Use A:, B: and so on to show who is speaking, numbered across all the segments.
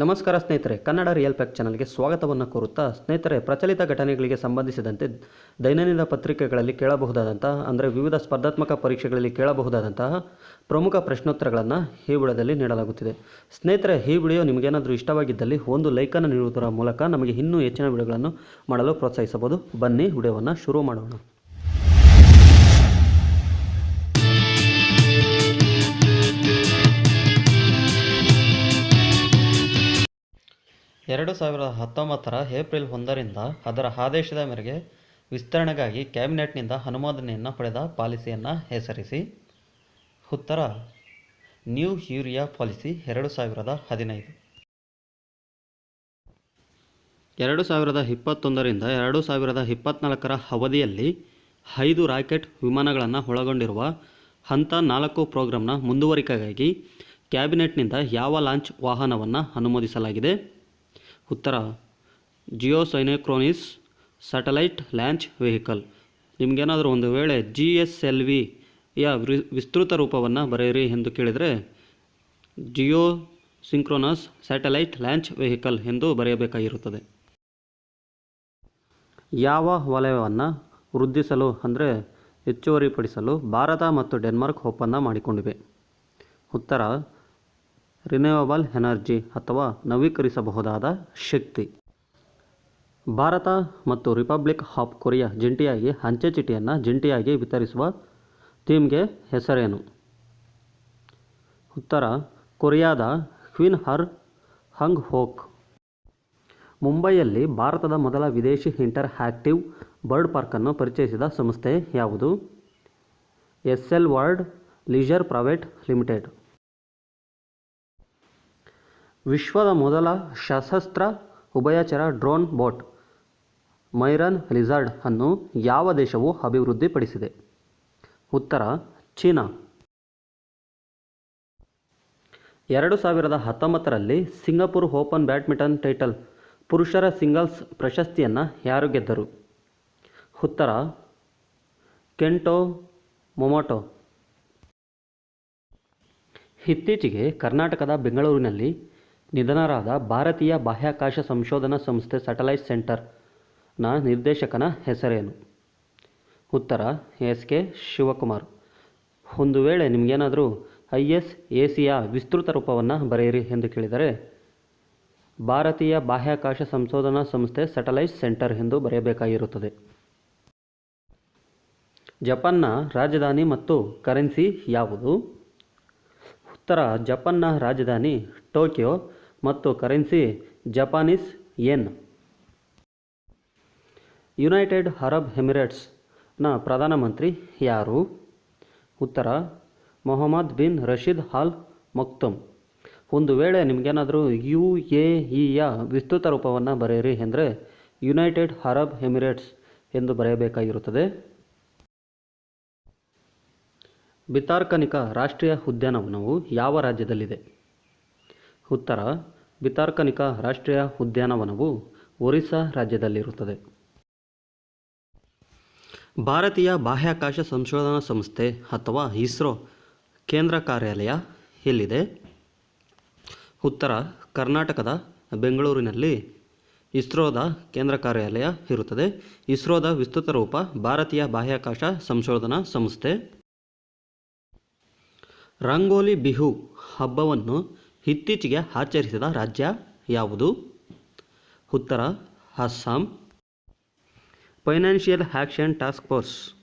A: ನಮಸ್ಕಾರ ಸ್ನೇಹಿತರೆ, Kannada real pack ಚಾನಲ್ಗೆ ಸ್ವಾಗತವನ್ನು ಕೋರುತ್ತಾ, ಸ್ನೇಹಿತರೆ, ಪ್ರಚಲಿತ ಘಟನೆಗಳಿಗೆ ಸಂಬಂಧಿಸಿದಂತೆ ದೈನಂದಿನ ಪತ್ರಿಕೆಗಳಲ್ಲಿ ಕೇಳಬಹುದಾದಂತಹ, ಅಂದರೆ ವಿವಿಧ ಸ್ಪರ್ಧಾತ್ಮಕ ಪರೀಕ್ಷೆಗಳಲ್ಲಿ ಕೇಳಬಹುದಾದಂತಹ ಪ್ರಮುಖ ಪ್ರಶ್ನೋತ್ತರಗಳನ್ನು ಈ ವಿಡಿಯೋದಲ್ಲಿ ನೀಡಲಾಗುತ್ತಿದೆ. ಸ್ನೇಹಿತರೆ, ಈ ವಿಡಿಯೋ ನಿಮಗೇನಾದರೂ ಇಷ್ಟವಾಗಿದ್ದಲ್ಲಿ ಒಂದು ಲೈಕನ್ನು ನೀಡುವುದರ ಮೂಲಕ ನಮಗೆ ಇನ್ನೂ ಹೆಚ್ಚಿನ ವಿಡಿಯೋಗಳನ್ನು ಮಾಡಲು ಪ್ರೋತ್ಸಾಹಿಸಬಹುದು. ಬನ್ನಿ, ವಿಡಿಯೋವನ್ನು ಶುರು ಮಾಡೋಣ. ಎರಡು ಸಾವಿರದ ಹತ್ತೊಂಬತ್ತರ ಏಪ್ರಿಲ್ ಒಂದರಿಂದ ಅದರ ಆದೇಶದ ಮೇರೆಗೆ ವಿಸ್ತರಣೆಗಾಗಿ ಕ್ಯಾಬಿನೆಟ್ನಿಂದ ಅನುಮೋದನೆಯನ್ನು ಪಡೆದ ಪಾಲಿಸಿಯನ್ನು ಹೆಸರಿಸಿ, ಉತ್ತರ, ನ್ಯೂ ಯೂರಿಯಾ ಪಾಲಿಸಿ ಎರಡು ಸಾವಿರದ ಹದಿನೈದು. ಎರಡು ಸಾವಿರದ ಇಪ್ಪತ್ತೊಂದರಿಂದ ಎರಡು ಸಾವಿರದ ಇಪ್ಪತ್ತ್ನಾಲ್ಕರ ಅವಧಿಯಲ್ಲಿ ಐದು ರಾಕೆಟ್ ವಿಮಾನಗಳನ್ನು ಒಳಗೊಂಡಿರುವ ಹಂತ ನಾಲ್ಕು ಪ್ರೋಗ್ರಾಂನ ಮುಂದುವರಿಕೆಗಾಗಿ ಕ್ಯಾಬಿನೆಟ್ನಿಂದ ಯಾವ ಲಾಂಚ್ ವಾಹನವನ್ನು ಅನುಮೋದಿಸಲಾಗಿದೆ? ಉತ್ತರ ಜಿಯೋ ಸೈನೋಕ್ರೋನಿಸ್ ಸ್ಯಾಟಲೈಟ್ ಲ್ಯಾಂಚ್ ವೆಹಿಕಲ್. ನಿಮಗೇನಾದರೂ ಒಂದು ವೇಳೆ ಜಿ ಎಸ್ ಎಲ್ ವಿಯ ವಿಸ್ತೃತ ರೂಪವನ್ನು ಬರೆಯಿರಿ ಎಂದು ಕೇಳಿದರೆ Jio synchronous satellite launch vehicle ಎಂದು ಬರೆಯಬೇಕಾಗಿರುತ್ತದೆ. ಯಾವ ವಲಯವನ್ನು ವೃದ್ಧಿಸಲು ಅಂದರೆ ಹೆಚ್ಚುವರಿಪಡಿಸಲು ಭಾರತ ಮತ್ತು ಡೆನ್ಮಾರ್ಕ್ ಒಪ್ಪಂದ ಮಾಡಿಕೊಂಡಿವೆ. ಉತ್ತರ ರಿನ್ಯೂವಬಲ್ ಎನರ್ಜಿ ಅಥವಾ ನವೀಕರಿಸಬಹುದಾದ ಶಕ್ತಿ. ಭಾರತ ಮತ್ತು ರಿಪಬ್ಲಿಕ್ ಆಫ್ ಕೊರಿಯಾ ಜಂಟಿಯಾಗಿ ಅಂಚೆ ಚೀಟಿಯನ್ನು ಜಂಟಿಯಾಗಿ ವಿತರಿಸುವ ಥೀಮ್ಗೆ ಹೆಸರೇನು? ಉತ್ತರ, ಕೊರಿಯಾದ ಕ್ವೀನ್ ಹರ್ ಹಂಗ್ ಹೋಕ್. ಮುಂಬೈಯಲ್ಲಿ ಭಾರತದ ಮೊದಲ ವಿದೇಶಿ ಇಂಟರ್ ಆಕ್ಟಿವ್ ಬರ್ಡ್ ಪಾರ್ಕನ್ನು ಪರಿಚಯಿಸಿದ ಸಂಸ್ಥೆ ಯಾವುದು? S L world leisure private limited. ವಿಶ್ವದ ಮೊದಲ ಸಶಸ್ತ್ರ ಉಭಯಚರ ಡ್ರೋನ್ ಬೋಟ್ ಮೈರನ್ ಲಿಝರ್ಡ್ ಅನ್ನು ಯಾವ ದೇಶವು ಅಭಿವೃದ್ಧಿಪಡಿಸಿದೆ? ಉತ್ತರ, ಚೀನಾ. ಎರಡು ಸಾವಿರದ ಹತ್ತೊಂಬತ್ತರಲ್ಲಿ ಸಿಂಗಪುರ್ ಓಪನ್ ಬ್ಯಾಡ್ಮಿಂಟನ್ ಟೈಟಲ್ ಪುರುಷರ ಸಿಂಗಲ್ಸ್ ಪ್ರಶಸ್ತಿಯನ್ನು ಯಾರು ಗೆದ್ದರು? ಉತ್ತರ, ಕೆಂಟೋ ಮೊಮೊಟೊ. ಇತ್ತೀಚೆಗೆ ಕರ್ನಾಟಕದ ಬೆಂಗಳೂರಿನಲ್ಲಿ ನಿಧನರಾದ ಭಾರತೀಯ ಬಾಹ್ಯಾಕಾಶ ಸಂಶೋಧನಾ ಸಂಸ್ಥೆ ಸ್ಯಾಟಲೈಟ್ ಸೆಂಟರ್ನ ನಿರ್ದೇಶಕನ ಹೆಸರೇನು? ಉತ್ತರ, ಎಸ್ ಕೆ ಶಿವಕುಮಾರ್. ಒಂದು ವೇಳೆ ನಿಮಗೇನಾದರೂ ಐ ಎಸ್ ಎ ಸಿಯ ವಿಸ್ತೃತ ರೂಪವನ್ನು ಬರೆಯಿರಿ ಎಂದು ಕೇಳಿದರೆ, ಭಾರತೀಯ ಬಾಹ್ಯಾಕಾಶ ಸಂಶೋಧನಾ ಸಂಸ್ಥೆ ಸ್ಯಾಟಲೈಟ್ ಸೆಂಟರ್ ಎಂದು ಬರೆಯಬೇಕಾಗಿರುತ್ತದೆ. ಜಪಾನ್ನ ರಾಜಧಾನಿ ಮತ್ತು ಕರೆನ್ಸಿ ಯಾವುದು? ಉತ್ತರ, ಜಪಾನ್ನ ರಾಜಧಾನಿ ಟೋಕಿಯೋ ಮತ್ತು currency Japanese yen United Arab ಎಮಿರೇಟ್ಸ್ನ ಪ್ರಧಾನಮಂತ್ರಿ ಯಾರು? ಉತ್ತರ, Mohammed bin Rashid Al Maktoum. ಒಂದು ವೇಳೆ ನಿಮಗೇನಾದರೂ ಯು ಎ ಇಯ ವಿಸ್ತೃತ ರೂಪವನ್ನು ಬರೆಯಿರಿ ಎಂದರೆ ಯುನೈಟೆಡ್ ಅರಬ್ ಎಮಿರೇಟ್ಸ್ ಎಂದು ಬರೆಯಬೇಕಾಗಿರುತ್ತದೆ. ಬಿತಾರ್ಕನಿಕ ರಾಷ್ಟ್ರೀಯ ಉದ್ಯಾನವನವು ಯಾವ ರಾಜ್ಯದಲ್ಲಿದೆ? ಉತ್ತರ ಬಿತಾರ್ಕನಿಕ ರಾಷ್ಟ್ರೀಯ ಉದ್ಯಾನವನವು ಒರಿಸ್ಸಾ ರಾಜ್ಯದಲ್ಲಿರುತ್ತದೆ. ಭಾರತೀಯ ಬಾಹ್ಯಾಕಾಶ ಸಂಶೋಧನಾ ಸಂಸ್ಥೆ ಅಥವಾ ಇಸ್ರೋ ಕೇಂದ್ರ ಕಾರ್ಯಾಲಯ ಎಲ್ಲಿದೆ? ಉತ್ತರ ಕರ್ನಾಟಕದ ಬೆಂಗಳೂರಿನಲ್ಲಿ ಇಸ್ರೋದ ಕೇಂದ್ರ ಕಾರ್ಯಾಲಯ ಇರುತ್ತದೆ. ಇಸ್ರೋದ ವಿಸ್ತೃತ ರೂಪ ಭಾರತೀಯ ಬಾಹ್ಯಾಕಾಶ ಸಂಶೋಧನಾ ಸಂಸ್ಥೆ. ರಂಗೋಲಿ ಬಿಹು ಹಬ್ಬವನ್ನು ಇತ್ತೀಚೆಗೆ ಆಚರಿಸಿದ ರಾಜ್ಯ ಯಾವುದು? ಉತ್ತರ, Assam. Financial action task force.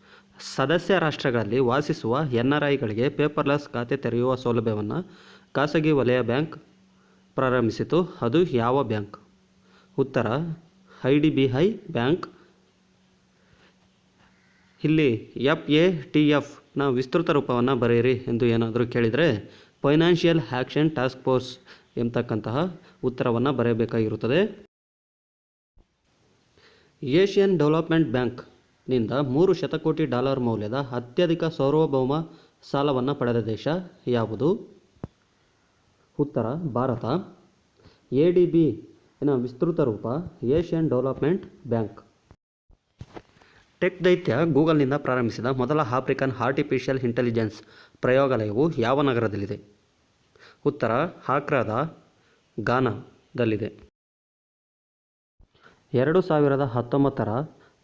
A: ಸದಸ್ಯ ರಾಷ್ಟ್ರಗಳಲ್ಲಿ ವಾಸಿಸುವ ಎನ್ ಆರ್ ಐಗಳಿಗೆ ಪೇಪರ್ಲೆಸ್ ಖಾತೆ ತೆರೆಯುವ ಸೌಲಭ್ಯವನ್ನು ಖಾಸಗಿ ವಲಯ ಬ್ಯಾಂಕ್ ಪ್ರಾರಂಭಿಸಿತು. ಅದು ಯಾವ ಬ್ಯಾಂಕ್? ಉತ್ತರ, I D B I bank. ಇಲ್ಲಿ ಎಫ್ ಎ ಟಿ ಎಫ್ನ ವಿಸ್ತೃತ ರೂಪವನ್ನು ಬರೆಯಿರಿ ಎಂದು ಏನಾದರೂ ಕೇಳಿದರೆ ಫೈನಾನ್ಷಿಯಲ್ ಆ್ಯಕ್ಷನ್ ಟಾಸ್ಕ್ ಫೋರ್ಸ್ ಎಂಬತಕ್ಕಂತಹ ಉತ್ತರವನ್ನು ಬರೆಯಬೇಕಾಗಿರುತ್ತದೆ. ಏಷ್ಯನ್ ಡೆವಲಪ್ಮೆಂಟ್ ಬ್ಯಾಂಕ್ನಿಂದ ಮೂರು ಶತಕೋಟಿ ಡಾಲರ್ ಮೌಲ್ಯದ ಅತ್ಯಧಿಕ ಸಾರ್ವಭೌಮ ಸಾಲವನ್ನು ಪಡೆದ ದೇಶ ಯಾವುದು? ಉತ್ತರ, ಭಾರತ. ಎ ಡಿ ಬಿನ ವಿಸ್ತೃತ ರೂಪ ಏಷ್ಯನ್ ಡೆವಲಪ್ಮೆಂಟ್ ಬ್ಯಾಂಕ್. ಟೆಕ್ ದೈತ್ಯ ಗೂಗಲ್ನಿಂದ ಪ್ರಾರಂಭಿಸಿದ ಮೊದಲ ಆಫ್ರಿಕನ್ ಆರ್ಟಿಫಿಷಿಯಲ್ ಇಂಟೆಲಿಜೆನ್ಸ್ ಪ್ರಯೋಗಾಲಯವು ಯಾವ ನಗರದಲ್ಲಿದೆ? ಉತ್ತರ, ಆಕ್ರಾದ ಗಾನಾದಲ್ಲಿದೆ ಎರಡು ಸಾವಿರದ ಹತ್ತೊಂಬತ್ತರ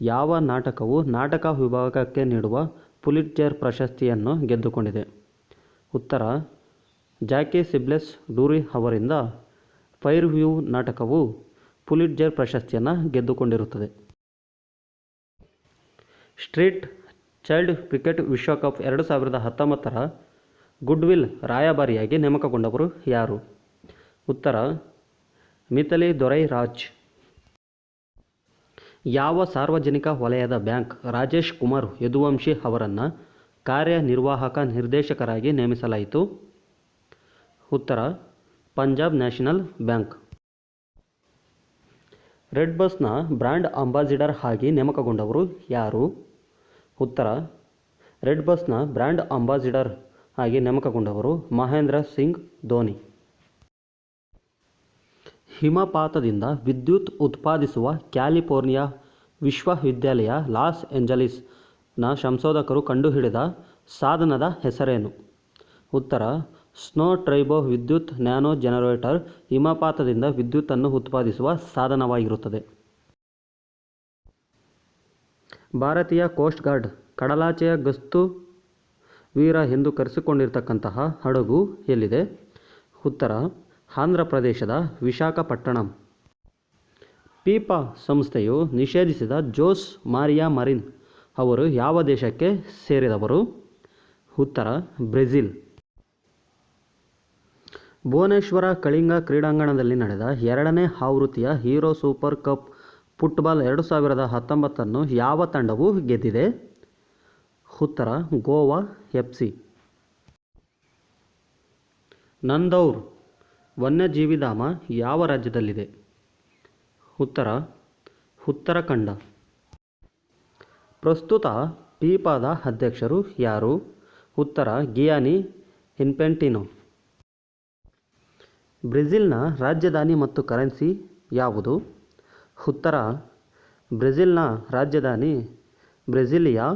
A: ಯಾವ ನಾಟಕವು ನಾಟಕ ವಿಭಾಗಕ್ಕೆ ನೀಡುವ ಪುಲಿಟ್ಜರ್ ಪ್ರಶಸ್ತಿಯನ್ನು ಗೆದ್ದುಕೊಂಡಿದೆ? ಉತ್ತರ, ಜಾಕಿ ಸಿಬ್ಲೆಸ್ ಡೂರಿ ಅವರಿಂದ ಫೈರ್ ವ್ಯೂ ನಾಟಕವು ಪುಲಿಟ್ಜರ್ ಪ್ರಶಸ್ತಿಯನ್ನು ಗೆದ್ದುಕೊಂಡಿರುತ್ತದೆ. ಸ್ಟ್ರೀಟ್ ಚೈಲ್ಡ್ ಕ್ರಿಕೆಟ್ ವಿಶ್ವಕಪ್ ಎರಡು ಸಾವಿರದ ಹತ್ತೊಂಬತ್ತರ ಗುಡ್ವಿಲ್ ರಾಯಭಾರಿಯಾಗಿ ನೇಮಕಗೊಂಡವರು ಯಾರು? ಉತ್ತರ, ಮಿಥಲಿ ದೊರೈ ರಾಜ್ ಯಾವ ಸಾರ್ವಜನಿಕ ವಲಯದ ಬ್ಯಾಂಕ್ ರಾಜೇಶ್ ಕುಮಾರ್ ಯದುವಂಶಿ ಅವರನ್ನು ಕಾರ್ಯನಿರ್ವಾಹಕ ನಿರ್ದೇಶಕರಾಗಿ ನೇಮಿಸಲಾಯಿತು? ಉತ್ತರ, ಪಂಜಾಬ್ ನ್ಯಾಷನಲ್ ಬ್ಯಾಂಕ್. ರೆಡ್ ಬಸ್ನ ಬ್ರ್ಯಾಂಡ್ ಅಂಬಾಸಿಡರ್ ಆಗಿ ನೇಮಕಗೊಂಡವರು ಯಾರು? ಉತ್ತರ, ರೆಡ್ ಬಸ್ನ ಬ್ರ್ಯಾಂಡ್ ಅಂಬಾಸಿಡರ್ ಆಗಿ ನೇಮಕಗೊಂಡವರು ಮಹೇಂದ್ರ ಸಿಂಗ್ ಧೋನಿ. ಹಿಮಪಾತದಿಂದ ವಿದ್ಯುತ್ ಉತ್ಪಾದಿಸುವ ಕ್ಯಾಲಿಫೋರ್ನಿಯಾ ವಿಶ್ವವಿದ್ಯಾಲಯ ಲಾಸ್ ಏಂಜಲೀಸ್ನ ಸಂಶೋಧಕರು ಕಂಡುಹಿಡಿದ ಸಾಧನದ ಹೆಸರೇನು? ಉತ್ತರ ಸ್ನೋ ಟ್ರೈಬೋ ವಿದ್ಯುತ್ ನ್ಯಾನೋ ಜನರೇಟರ್ ಹಿಮಪಾತದಿಂದ ವಿದ್ಯುತ್ತನ್ನು ಉತ್ಪಾದಿಸುವ ಸಾಧನವಾಗಿರುತ್ತದೆ. ಭಾರತೀಯ ಕೋಸ್ಟ್ ಗಾರ್ಡ್ ಕಡಲಾಚೆಯ ಗಸ್ತು ವೀರ ಎಂದು ಕರೆಸಿಕೊಂಡಿರ್ತಕ್ಕಂತಹ ಹಡಗು ಎಲ್ಲಿದೆ? ಉತ್ತರ, ಆಂಧ್ರ ಪ್ರದೇಶದ ವಿಶಾಖಪಟ್ಟಣಂ. ಪೀಪಾ ಸಂಸ್ಥೆಯು ನಿಷೇಧಿಸಿದ ಜೋಸ್ ಮಾರಿಯಾ ಮರಿನ್ ಅವರು ಯಾವ ದೇಶಕ್ಕೆ ಸೇರಿದವರು? ಉತ್ತರ, ಬ್ರೆಜಿಲ್. ಭುವನೇಶ್ವರ ಕಳಿಂಗ ಕ್ರೀಡಾಂಗಣದಲ್ಲಿ ನಡೆದ ಎರಡನೇ ಆವೃತ್ತಿಯ ಹೀರೋ ಸೂಪರ್ ಕಪ್ ಫುಟ್ಬಾಲ್ ಎರಡು ಸಾವಿರದ ಹತ್ತೊಂಬತ್ತನ್ನು ಯಾವ ತಂಡವು ಗೆದ್ದಿದೆ? ಉತ್ತರ, ಗೋವಾ ಎಫ್ ಸಿ ನಂದೌರ್ ವನ್ಯಜೀವಿಧಾಮ ಯಾವ ರಾಜ್ಯದಲ್ಲಿದೆ? ಉತ್ತರ, ಉತ್ತರಾಖಂಡ. ಪ್ರಸ್ತುತ ಪೀಪಾದ ಅಧ್ಯಕ್ಷರು ಯಾರು? ಉತ್ತರ, ಗಿಯಾನಿ ಇನ್ಫೆಂಟಿನೋ. ಬ್ರೆಜಿಲ್ನ ರಾಜಧಾನಿ ಮತ್ತು ಕರೆನ್ಸಿ ಯಾವುದು? ಉತ್ತರ, ಬ್ರೆಜಿಲ್ನ ರಾಜಧಾನಿ ಬ್ರೆಜಿಲಿಯಾ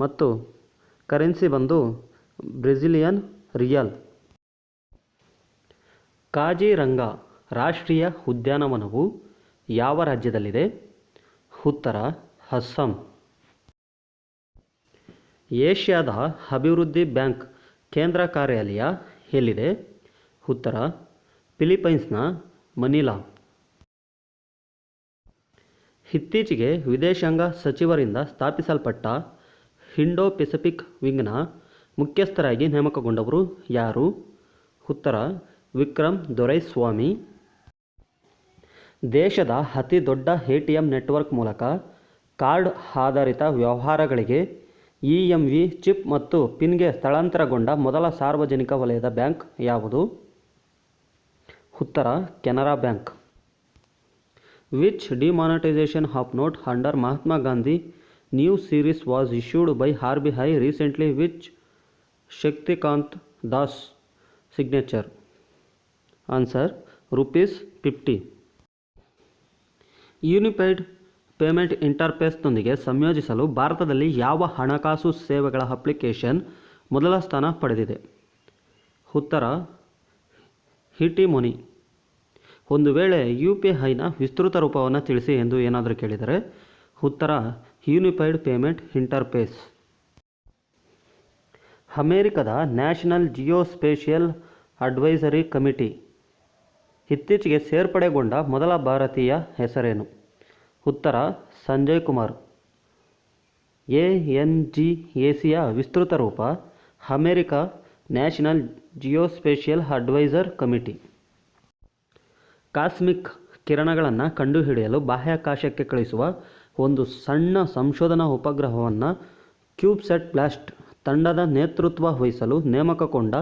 A: ಮತ್ತು ಕರೆನ್ಸಿ ಬಂದು ಬ್ರೆಜಿಲಿಯನ್ ರಿಯಲ್. ಕಾಜಿರಂಗ ರಾಷ್ಟ್ರೀಯ ಉದ್ಯಾನವನವು ಯಾವ ರಾಜ್ಯದಲ್ಲಿದೆ? ಉತ್ತರ, ಅಸ್ಸಾಂ. ಏಷ್ಯಾದ ಅಭಿವೃದ್ಧಿ ಬ್ಯಾಂಕ್ ಕೇಂದ್ರ ಕಾರ್ಯಾಲಯ ಎಲ್ಲಿದೆ? ಉತ್ತರ, ಫಿಲಿಪೈನ್ಸ್ನ ಮನಿಲಾ. ಇತ್ತೀಚೆಗೆ ವಿದೇಶಾಂಗ ಸಚಿವರಿಂದ ಸ್ಥಾಪಿಸಲ್ಪಟ್ಟ ಹಿಂಡೋ ಪೆಸಿಫಿಕ್ ವಿಂಗ್ನ ಮುಖ್ಯಸ್ಥರಾಗಿ ನೇಮಕಗೊಂಡವರು ಯಾರು? ಉತ್ತರ, ವಿಕ್ರಮ್ ದೊರೈಸ್ವಾಮಿ. ದೇಶದ ಅತಿ ದೊಡ್ಡ ಎ ಟಿ ಎಂ ನೆಟ್ವರ್ಕ್ ಮೂಲಕ ಕಾರ್ಡ್ ಆಧಾರಿತ ವ್ಯವಹಾರಗಳಿಗೆ ಇ ಎಂ ವಿ ಚಿಪ್ ಮತ್ತು ಪಿನ್ಗೆ ಸ್ಥಳಾಂತರಗೊಂಡ ಮೊದಲ ಸಾರ್ವಜನಿಕ ವಲಯದ ಬ್ಯಾಂಕ್ ಯಾವುದು? ಉತ್ತರ, Canara bank. Which demonetisation of note under Mahatma Gandhi new series was issued by R B I recently which Shaktikanta Das signature. Answer, rupees fifty. Unified payment ಇಂಟರ್ಫೇಸ್ನೊಂದಿಗೆ ಸಂಯೋಜಿಸಲು ಭಾರತದಲ್ಲಿ ಯಾವ ಹಣಕಾಸು ಸೇವೆಗಳ ಅಪ್ಲಿಕೇಶನ್ ಮೊದಲ ಸ್ಥಾನ ಪಡೆದಿದೆ? ಉತ್ತರ ಹಿಟಿಮೊನಿ ಒಂದು ವೇಳೆ ಯು ಪಿ ಐನ ವಿಸ್ತೃತ ರೂಪವನ್ನು ತಿಳಿಸಿ ಎಂದು ಏನಾದರೂ ಕೇಳಿದರೆ, ಉತ್ತರ, ಯೂನಿಫೈಡ್ ಪೇಮೆಂಟ್ ಇಂಟರ್ಫೇಸ್. ಅಮೇರಿಕದ ನ್ಯಾಷನಲ್ ಜಿಯೋಸ್ಪೇಷಿಯಲ್ ಅಡ್ವೈಸರಿ ಕಮಿಟಿ. ಇತ್ತೀಚೆಗೆ ಸೇರ್ಪಡೆಗೊಂಡ ಮೊದಲ ಭಾರತೀಯ ಹೆಸರೇನು? ಉತ್ತರ, Sanjay Kumar. A N G A ಸಿಯ ವಿಸ್ತೃತ ರೂಪ America national geospatial advisor committee. Cosmic ಕಿರಣಗಳನ್ನು ಕಂಡುಹಿಡಿಯಲು ಬಾಹ್ಯಾಕಾಶಕ್ಕೆ ಕಳಿಸುವ ಒಂದು ಸಣ್ಣ ಸಂಶೋಧನಾ ಉಪಗ್ರಹವನ್ನು ಕ್ಯೂಬ್ಸೆಟ್ ಬ್ಲಾಸ್ಟ್ ತಂಡದ ನೇತೃತ್ವ ವಹಿಸಲು ನೇಮಕಗೊಂಡ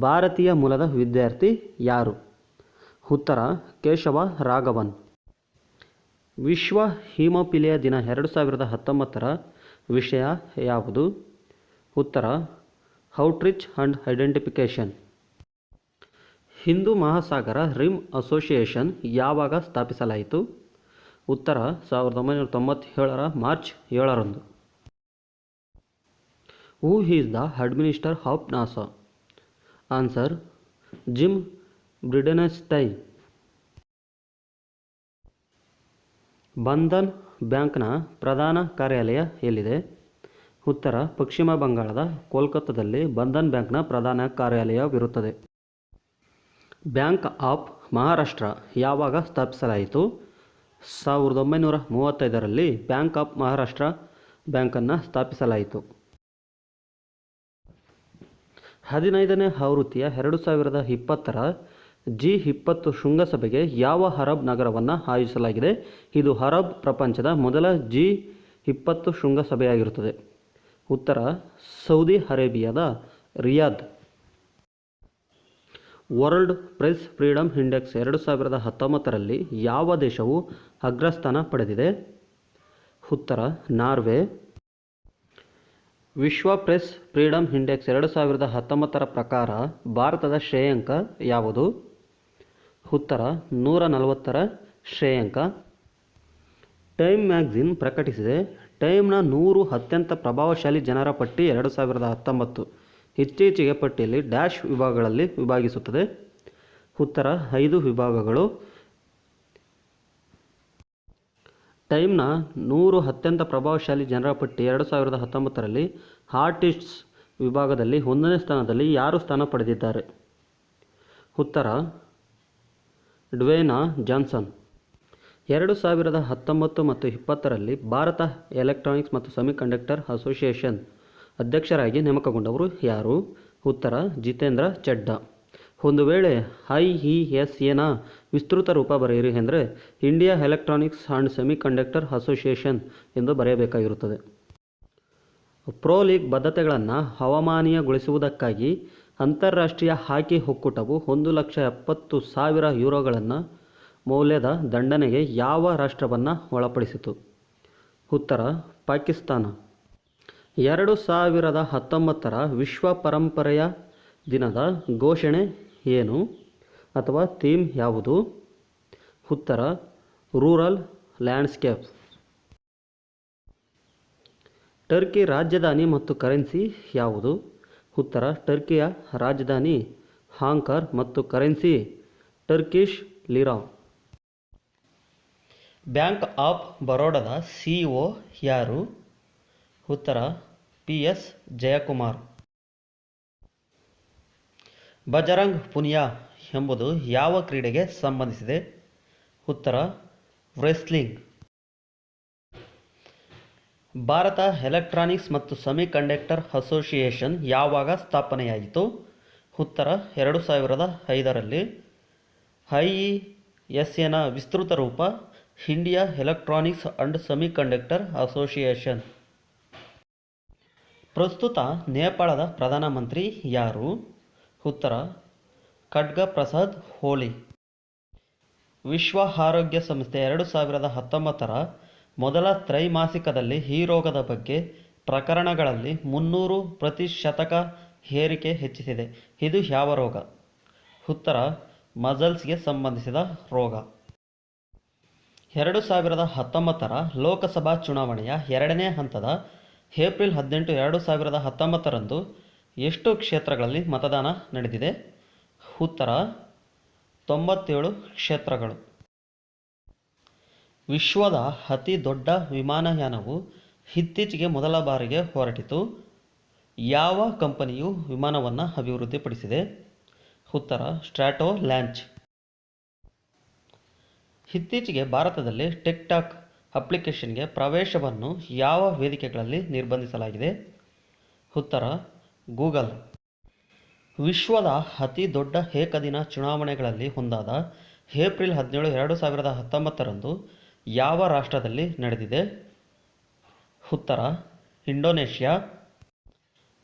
A: ಭಾರತೀಯ ಮೂಲದ ವಿದ್ಯಾರ್ಥಿ ಯಾರು? ಉತ್ತರ, ಕೇಶವ ರಾಘವನ್. ವಿಶ್ವ ಹೀಮೋಫಿಲಿಯಾ ದಿನ ಎರಡು ಸಾವಿರದ ಹತ್ತೊಂಬತ್ತರ ವಿಷಯ ಯಾವುದು? ಉತ್ತರ ಔಟ್ರೀಚ್ ಆ್ಯಂಡ್ ಐಡೆಂಟಿಫಿಕೇಷನ್. ಹಿಂದೂ ಮಹಾಸಾಗರ ರಿಮ್ ಅಸೋಸಿಯೇಷನ್ ಯಾವಾಗ ಸ್ಥಾಪಿಸಲಾಯಿತು? ಉತ್ತರ ಸಾವಿರದ ಒಂಬೈನೂರ ತೊಂಬತ್ತೇಳರ ಮಾರ್ಚ್ ಏಳರಂದು. Who is the administer of NASA answer Jim Bridenstine Bandhan ಬ್ಯಾಂಕ್ನ ಪ್ರಧಾನ ಕಾರ್ಯಾಲಯ ಎಲ್ಲಿದೆ? ಉತ್ತರ ಪಶ್ಚಿಮ ಬಂಗಾಳದ ಕೋಲ್ಕತ್ತಾದಲ್ಲಿ ಬಂಧನ್ ಬ್ಯಾಂಕ್ನ ಪ್ರಧಾನ ಕಾರ್ಯಾಲಯವಿರುತ್ತದೆ. ಬ್ಯಾಂಕ್ ಆಫ್ ಮಹಾರಾಷ್ಟ್ರ ಯಾವಾಗ ಸ್ಥಾಪಿಸಲಾಯಿತು? ಸಾವಿರದ ಒಂಬೈನೂರ ಮೂವತ್ತೈದರಲ್ಲಿ ಬ್ಯಾಂಕ್ ಆಫ್ ಮಹಾರಾಷ್ಟ್ರ ಬ್ಯಾಂಕನ್ನು ಸ್ಥಾಪಿಸಲಾಯಿತು. ಹದಿನೈದನೇ ಆವೃತ್ತಿಯ ಎರಡು ಸಾವಿರದ ಇಪ್ಪತ್ತರ ಜಿ ಇಪ್ಪತ್ತು ಶೃಂಗಸಭೆಗೆ ಯಾವ ಅರಬ್ ನಗರವನ್ನು ಆಯೋಜಿಸಲಾಗಿದೆ? ಇದು ಅರಬ್ ಪ್ರಪಂಚದ ಮೊದಲ ಜಿ ಇಪ್ಪತ್ತು ಶೃಂಗಸಭೆಯಾಗಿರುತ್ತದೆ. ಉತ್ತರ, ಸೌದಿ ಅರೇಬಿಯಾದ Riyadh. World press freedom index ಎರಡು ಸಾವಿರದ ಹತ್ತೊಂಬತ್ತರಲ್ಲಿ ಯಾವ ದೇಶವು ಅಗ್ರಸ್ಥಾನ ಪಡೆದಿದೆ? ಉತ್ತರ, ನಾರ್ವೆ. ವಿಶ್ವ ಪ್ರೆಸ್ ಫ್ರೀಡಮ್ ಇಂಡೆಕ್ಸ್ ಎರಡು ಸಾವಿರದ ಹತ್ತೊಂಬತ್ತರ ಪ್ರಕಾರ ಭಾರತದ ಶ್ರೇಯಾಂಕ ಯಾವುದು? ಉತ್ತರ, ನೂರ ನಲವತ್ತರ ಶ್ರೇಯಾಂಕ. ಟೈಮ್ ಮ್ಯಾಗ್ಝಿನ್ ಪ್ರಕಟಿಸಿದೆ ಟೈಮ್ನ ನೂರು ಅತ್ಯಂತ ಪ್ರಭಾವಶಾಲಿ ಜನರ ಪಟ್ಟಿ ಎರಡು ಸಾವಿರದ ಹತ್ತೊಂಬತ್ತು. ಇತ್ತೀಚೆಗೆ ಪಟ್ಟಿಯಲ್ಲಿ ಡ್ಯಾಶ್ ವಿಭಾಗಗಳಲ್ಲಿ ವಿಭಾಗಿಸುತ್ತದೆ. ಉತ್ತರ ಐದು ವಿಭಾಗಗಳು. ಟೈಮ್ನ ನೂರು ಅತ್ಯಂತ ಪ್ರಭಾವಶಾಲಿ ಜನರ ಪಟ್ಟಿ ಎರಡು ಸಾವಿರದ ಹತ್ತೊಂಬತ್ತರಲ್ಲಿ ಆರ್ಟಿಸ್ಟ್ಸ್ ವಿಭಾಗದಲ್ಲಿ ಒಂದನೇ ಸ್ಥಾನದಲ್ಲಿ ಯಾರು ಸ್ಥಾನ ಪಡೆದಿದ್ದಾರೆ? ಉತ್ತರ. Dwayne Johnson. ಎರಡು ಸಾವಿರದ ಹತ್ತೊಂಬತ್ತು ಮತ್ತು ಇಪ್ಪತ್ತರಲ್ಲಿ ಭಾರತ ಎಲೆಕ್ಟ್ರಾನಿಕ್ಸ್ ಮತ್ತು ಸೆಮಿಕಂಡಕ್ಟರ್ ಅಸೋಸಿಯೇಷನ್ ಅಧ್ಯಕ್ಷರಾಗಿ ನೇಮಕಗೊಂಡವರು ಯಾರು? ಉತ್ತರ, ಜಿತೇಂದ್ರ ಚಡ್ಡಾ. ಒಂದು ವೇಳೆ ಐ ಇ ಎಸ್ ಎನ ವಿಸ್ತೃತ ರೂಪ ಬರೆಯಿರಿ ಎಂದರೆ India electronics and semiconductor association ಎಂದು ಬರೆಯಬೇಕಾಗಿರುತ್ತದೆ. ಪ್ರೊ ಲೀಗ್ ಬದ್ಧತೆಗಳನ್ನು ಹವಾಮಾನೀಯಗೊಳಿಸುವುದಕ್ಕಾಗಿ ಅಂತಾರಾಷ್ಟ್ರೀಯ ಹಾಕಿ ಒಕ್ಕೂಟವು ಒಂದು ಲಕ್ಷ ಎಪ್ಪತ್ತು ಸಾವಿರ ಯೂರೋಗಳನ್ನು ಮೌಲ್ಯದ ದಂಡನೆಗೆ ಯಾವ ರಾಷ್ಟ್ರವನ್ನು ಒಳಪಡಿಸಿತು? ಉತ್ತರ, ಪಾಕಿಸ್ತಾನ. ಎರಡು ಸಾವಿರದ ಹತ್ತೊಂಬತ್ತರ ವಿಶ್ವ ಪರಂಪರೆಯ ದಿನದ ಘೋಷಣೆ ಏನು ಅಥವಾ ಥೀಮ್ ಯಾವುದು? ಉತ್ತರ, ರೂರಲ್ ಲ್ಯಾಂಡ್ಸ್ಕೇಪ್. ಟರ್ಕಿ ರಾಜಧಾನಿ ಮತ್ತು ಕರೆನ್ಸಿ ಯಾವುದು? ಉತ್ತರ, ಟರ್ಕಿಯ ರಾಜಧಾನಿ ಹಾಂಕರ್ ಮತ್ತು currency Turkish lira bank of ಬರೋಡಾದ ಸಿ ಒ ಯಾರು? ಉತ್ತರ, ಪಿ ಎಸ್ ಜಯಕುಮಾರ್. ಬಜರಂಗ್ ಪುನಿಯಾ ಎಂಬುದು ಯಾವ ಕ್ರೀಡೆಗೆ ಸಂಬಂಧಿಸಿದೆ? ಉತ್ತರ ವ್ರೆಸ್ಲಿಂಗ್ ಭಾರತ ಎಲೆಕ್ಟ್ರಾನಿಕ್ಸ್ ಮತ್ತು ಸೆಮಿಕಂಡಕ್ಟರ್ ಅಸೋಸಿಯೇಷನ್ ಯಾವಾಗ ಸ್ಥಾಪನೆಯಾಯಿತು? ಉತ್ತರ, ಎರಡು ಸಾವಿರದ ಐದರಲ್ಲಿ. ಐ ಇ ಎಸ್ ಎನ ವಿಸ್ತೃತ ರೂಪ India electronics and semiconductor association. ಪ್ರಸ್ತುತ ನೇಪಾಳದ ಪ್ರಧಾನಮಂತ್ರಿ ಯಾರು? ಉತ್ತರ ಖಡ್ಗ ಪ್ರಸಾದ್ ಹೋಲಿ. ವಿಶ್ವ ಆರೋಗ್ಯ ಸಂಸ್ಥೆ ಎರಡು ಸಾವಿರದ ಹತ್ತೊಂಬತ್ತರ ಮೊದಲ ತ್ರೈಮಾಸಿಕದಲ್ಲಿ ಈ ರೋಗದ ಬಗ್ಗೆ ಪ್ರಕರಣಗಳಲ್ಲಿ ಮುನ್ನೂರು ಪ್ರತಿಶತಕ ಏರಿಕೆ ಹೆಚ್ಚಿಸಿದೆ. ಇದು ಯಾವ ರೋಗ? ಉತ್ತರ ಮಜಲ್ಸ್ಗೆ ಸಂಬಂಧಿಸಿದ ರೋಗ. ಎರಡು ಸಾವಿರದ ಹತ್ತೊಂಬತ್ತರ ಲೋಕಸಭಾ ಚುನಾವಣೆಯ ಎರಡನೇ ಹಂತದ ಏಪ್ರಿಲ್ ಹದಿನೆಂಟು ಎರಡು ಸಾವಿರದ ಹತ್ತೊಂಬತ್ತರಂದು ಎಷ್ಟು ಕ್ಷೇತ್ರಗಳಲ್ಲಿ ಮತದಾನ ನಡೆದಿದೆ? ಉತ್ತರ, ತೊಂಬತ್ತೇಳು ಕ್ಷೇತ್ರಗಳು. ವಿಶ್ವದ ಅತಿ ದೊಡ್ಡ ವಿಮಾನಯಾನವು ಇತ್ತೀಚೆಗೆ ಮೊದಲ ಬಾರಿಗೆ ಹೊರಟಿತು. ಯಾವ ಕಂಪನಿಯು ವಿಮಾನವನ್ನು ಅಭಿವೃದ್ಧಿಪಡಿಸಿದೆ? ಉತ್ತರ, ಸ್ಟ್ರಾಟೋ ಲ್ಯಾಂಚ್. ಇತ್ತೀಚೆಗೆ ಭಾರತದಲ್ಲಿ ಟಿಕ್ಟಾಕ್ ಅಪ್ಲಿಕೇಶನ್ಗೆ ಪ್ರವೇಶವನ್ನು ಯಾವ ವೇದಿಕೆಗಳಲ್ಲಿ ನಿರ್ಬಂಧಿಸಲಾಗಿದೆ? ಉತ್ತರ, ಗೂಗಲ್. ವಿಶ್ವದ ಅತಿ ದೊಡ್ಡ ಏಕದಿನ ಚುನಾವಣೆಗಳಲ್ಲಿ ಒಂದಾದ ಏಪ್ರಿಲ್ ಹದಿನೇಳು, ಎರಡು ಸಾವಿರದ ಹತ್ತೊಂಬತ್ತರಂದು ಯಾವ ರಾಷ್ಟ್ರದಲ್ಲಿ ನಡೆದಿದೆ? ಉತ್ತರ, ಇಂಡೋನೇಷ್ಯಾ.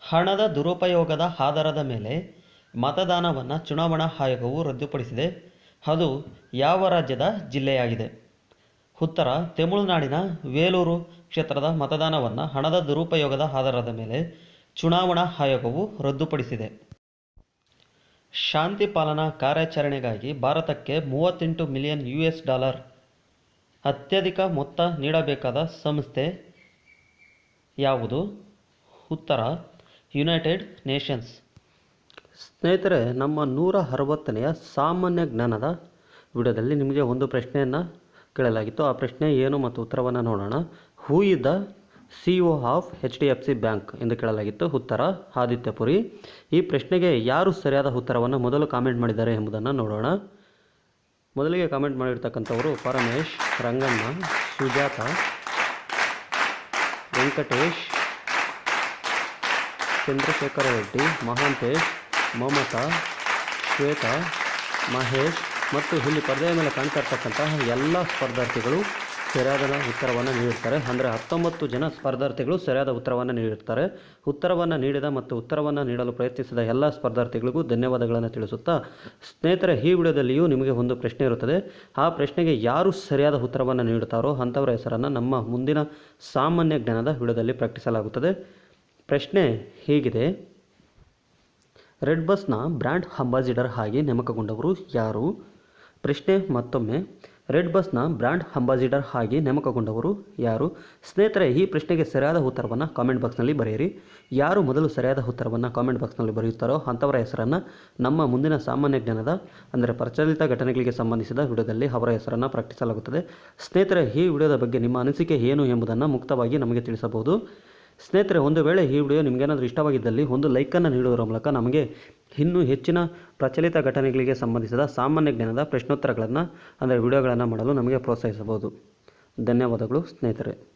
A: ಹಣದ ದುರುಪಯೋಗದ ಆಧಾರದ ಮೇಲೆ ಮತದಾನವನ್ನು ಚುನಾವಣಾ ಆಯೋಗವು ರದ್ದುಪಡಿಸಿದೆ. ಅದು ಯಾವ ರಾಜ್ಯದ ಜಿಲ್ಲೆಯಾಗಿದೆ? ಉತ್ತರ, ತಮಿಳುನಾಡಿನ ವೇಲೂರು ಕ್ಷೇತ್ರದ ಮತದಾನವನ್ನು ಹಣದ ದುರುಪಯೋಗದ ಆಧಾರದ ಮೇಲೆ ಚುನಾವಣಾ ಆಯೋಗವು ರದ್ದುಪಡಿಸಿದೆ. ಶಾಂತಿ ಪಾಲನಾ ಕಾರ್ಯಾಚರಣೆಗಾಗಿ ಭಾರತಕ್ಕೆ ಮೂವತ್ತೆಂಟು ಮಿಲಿಯನ್ ಯು ಎಸ್ ಡಾಲರ್ ಅತ್ಯಧಿಕ ಮೊತ್ತ ನೀಡಬೇಕಾದ ಸಂಸ್ಥೆ ಯಾವುದು? ಉತ್ತರ, ಯುನೈಟೆಡ್ ನೇಷನ್ಸ್. ಸ್ನೇಹಿತರೆ, ನಮ್ಮ ನೂರ ಅರವತ್ತನೆಯ ಸಾಮಾನ್ಯ ಜ್ಞಾನದ ವಿಡಿಯೋದಲ್ಲಿ ನಿಮಗೆ ಒಂದು ಪ್ರಶ್ನೆಯನ್ನು ಕೇಳಲಾಗಿತ್ತು. ಆ ಪ್ರಶ್ನೆ ಏನು ಮತ್ತು ಉತ್ತರವನ್ನು ನೋಡೋಣ. ಹೂ ಇದ್ದ C O of H D F C bank ಎಂದು ಕೇಳಲಾಗಿತ್ತು. ಉತ್ತರ, ಆದಿತ್ಯಪುರಿ. ಈ ಪ್ರಶ್ನೆಗೆ ಯಾರು ಸರಿಯಾದ ಉತ್ತರವನ್ನು ಮೊದಲು ಕಾಮೆಂಟ್ ಮಾಡಿದ್ದಾರೆ ಎಂಬುದನ್ನು ನೋಡೋಣ. ಮೊದಲಿಗೆ ಕಾಮೆಂಟ್ ಮಾಡಿರ್ತಕ್ಕಂಥವರು ಪರಮೇಶ್, ರಂಗಣ್ಣ, ಸುಜಾತ, ವೆಂಕಟೇಶ್, ಚಂದ್ರಶೇಖರ ರೆಡ್ಡಿ, ಮಹಾಂತೇಶ್ ಮಮತಾ, ಶ್ವೇತಾ, ಮಹೇಶ್ ಮತ್ತು ಇಲ್ಲಿ ಪರದೆಯ ಮೇಲೆ ಕಾಣ್ತಾ ಇರ್ತಕ್ಕಂತಹ ಎಲ್ಲ ಸ್ಪರ್ಧಾರ್ಥಿಗಳು ಸರಿಯಾದ ಉತ್ತರವನ್ನು ನೀಡಿರ್ತಾರೆ. ಅಂದರೆ ಹತ್ತೊಂಬತ್ತು ಜನ ಸ್ಪರ್ಧಾರ್ಥಿಗಳು ಸರಿಯಾದ ಉತ್ತರವನ್ನು ನೀಡಿರ್ತಾರೆ. ಉತ್ತರವನ್ನು ನೀಡಿದ ಮತ್ತು ಉತ್ತರವನ್ನು ನೀಡಲು ಪ್ರಯತ್ನಿಸಿದ ಎಲ್ಲ ಸ್ಪರ್ಧಾರ್ಥಿಗಳಿಗೂ ಧನ್ಯವಾದಗಳನ್ನು ತಿಳಿಸುತ್ತಾ ಸ್ನೇಹಿತರೆ, ಈ ವಿಡಿಯೋದಲ್ಲಿಯೂ ನಿಮಗೆ ಒಂದು ಪ್ರಶ್ನೆ ಇರುತ್ತದೆ. ಆ ಪ್ರಶ್ನೆಗೆ ಯಾರು ಸರಿಯಾದ ಉತ್ತರವನ್ನು ನೀಡುತ್ತಾರೋ ಅಂಥವರ ಹೆಸರನ್ನು ನಮ್ಮ ಮುಂದಿನ ಸಾಮಾನ್ಯ ಜ್ಞಾನದ ವಿಡಿಯೋದಲ್ಲಿ ಪ್ರಕಟಿಸಲಾಗುತ್ತದೆ ಪ್ರಶ್ನೆ ಹೀಗಿದೆ. ರೆಡ್ ಬಸ್ನ ಬ್ರ್ಯಾಂಡ್ ಅಂಬಾಸಿಡರ್ ಆಗಿ ನೇಮಕಗೊಂಡವರು ಯಾರು? ಪ್ರಶ್ನೆ ಮತ್ತೊಮ್ಮೆ. ರೆಡ್ ಬಸ್ನ ಬ್ರ್ಯಾಂಡ್ ಅಂಬಾಸಿಡರ್ ಆಗಿ ನೇಮಕಗೊಂಡವರು ಯಾರು? ಸ್ನೇಹಿತರೆ, ಈ ಪ್ರಶ್ನೆಗೆ ಸರಿಯಾದ ಉತ್ತರವನ್ನು ಕಾಮೆಂಟ್ ಬಾಕ್ಸ್ನಲ್ಲಿ ಬರೆಯಿರಿ. ಯಾರು ಮೊದಲು ಸರಿಯಾದ ಉತ್ತರವನ್ನು ಕಾಮೆಂಟ್ ಬಾಕ್ಸ್ನಲ್ಲಿ ಬರೆಯುತ್ತಾರೋ ಅಂಥವರ ಹೆಸರನ್ನು ನಮ್ಮ ಮುಂದಿನ ಸಾಮಾನ್ಯ ಜ್ಞಾನದ, ಅಂದರೆ ಪ್ರಚಲಿತ ಘಟನೆಗಳಿಗೆ ಸಂಬಂಧಿಸಿದ ವಿಡಿಯೋದಲ್ಲಿ ಅವರ ಹೆಸರನ್ನು ಪ್ರಕಟಿಸಲಾಗುತ್ತದೆ. ಸ್ನೇಹಿತರೆ, ಈ ವಿಡಿಯೋದ ಬಗ್ಗೆ ನಿಮ್ಮ ಅನಿಸಿಕೆ ಏನು ಎಂಬುದನ್ನು ಮುಕ್ತವಾಗಿ ನಮಗೆ ತಿಳಿಸಬಹುದು. ಸ್ನೇಹಿತರೆ, ಒಂದು ವೇಳೆ ಈ ವಿಡಿಯೋ ನಿಮಗೇನಾದರೂ ಇಷ್ಟವಾಗಿದ್ದಲ್ಲಿ ಒಂದು ಲೈಕನ್ನು ನೀಡುವುದರ ಮೂಲಕ ನಮಗೆ ಇನ್ನೂ ಹೆಚ್ಚಿನ ಪ್ರಚಲಿತ ಘಟನೆಗಳಿಗೆ ಸಂಬಂಧಿಸಿದ ಸಾಮಾನ್ಯ ಜ್ಞಾನದ ಪ್ರಶ್ನೋತ್ತರಗಳನ್ನು, ಅಂದರೆ ವಿಡಿಯೋಗಳನ್ನು ಮಾಡಲು ನಮಗೆ ಪ್ರೋತ್ಸಾಹಿಸಬಹುದು. ಧನ್ಯವಾದಗಳು ಸ್ನೇಹಿತರೆ.